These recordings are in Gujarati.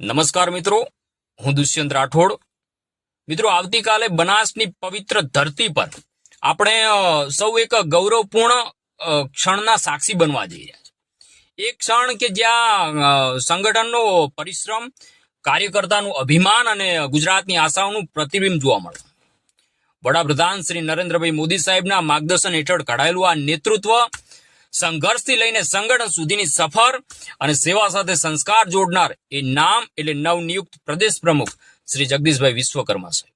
નમસ્કાર મિત્રો, હું દુષ્યંત રાઠોડ. મિત્રો, આવતીકાલે બનાસની પવિત્ર ધરતી પર આપણે સૌ એક ગૌરવપૂર્ણ ક્ષણના સાક્ષી બનવા જઈ રહ્યા છે એક ક્ષણ કે જ્યાં સંગઠનનો પરિશ્રમ, કાર્યકર્તાનું અભિમાન અને ગુજરાતની આશાઓનું પ્રતિબિંબ જોવા મળે વડાપ્રધાન શ્રી નરેન્દ્રભાઈ મોદી સાહેબના માર્ગદર્શન હેઠળ કઢાયેલું આ નેતૃત્વ સંઘર્ષથી લઈને સંગઠન સુધીની સફર અને સેવા સાથે સંસ્કાર જોડનાર એ નામ એટલે નવનિયુક્ત પ્રદેશ પ્રમુખ શ્રી જગદીશભાઈ વિશ્વકર્મા સાહેબ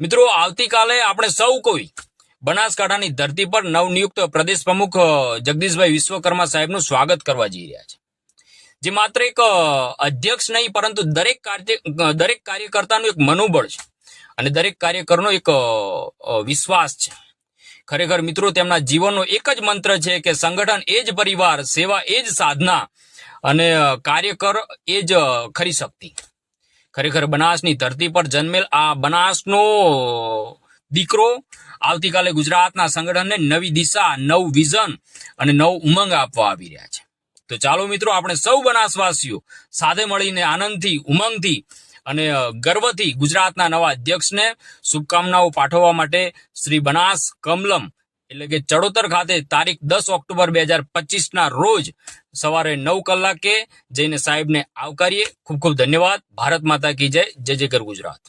મિત્રો, આવતીકાલે આપણે સૌ કોઈ બનાસકાંઠાની ધરતી પર નવનિયુક્ત પ્રદેશ પ્રમુખ જગદીશભાઈ વિશ્વકર્મા સાહેબનું સ્વાગત કરવા જઈ રહ્યા છે. જે માત્ર એક અધ્યક્ષ નહીં, પરંતુ દરેક કાર્ય દરેક કાર્યકર્તાનું એક મનોબળ છે અને દરેક કાર્યકરનો એક વિશ્વાસ છે. ખરેખર મિત્રો, તેમના જીવનનો એક જ મંત્ર છે કે સંગઠન એ જ પરિવાર, સેવા એ જ સાધના અને કાર્યકર એ જ ખરી શક્તિ. ખરેખર બનાસની ધરતી પર જન્મેલ આ બનાસનો દીકરો આવતીકાલે ગુજરાતના સંગઠનને નવી દિશા, નવું વિઝન અને નવું ઉમંગ આપવા આવી રહ્યા છે. તો ચાલો મિત્રો, આપણે સૌ બનાસવાસીઓ સાથે મળીને આનંદથી, ઉમંગથી અને ગર્વથી ગુજરાતના નવા અધ્યક્ષને શુભકામનાઓ પાઠવવા માટે શ્રી બનાસ કમલમ, એટલે કે ચડોતર ખાતે તારીખ દસ ઓક્ટોબર બે હજાર પચીસના રોજ સવારે નવ કલાકે જઈને સાહેબને આવકારીએ. ખૂબ ખૂબ ધન્યવાદ. ભારત માતા કી જય. જય જયકર ગુજરાત.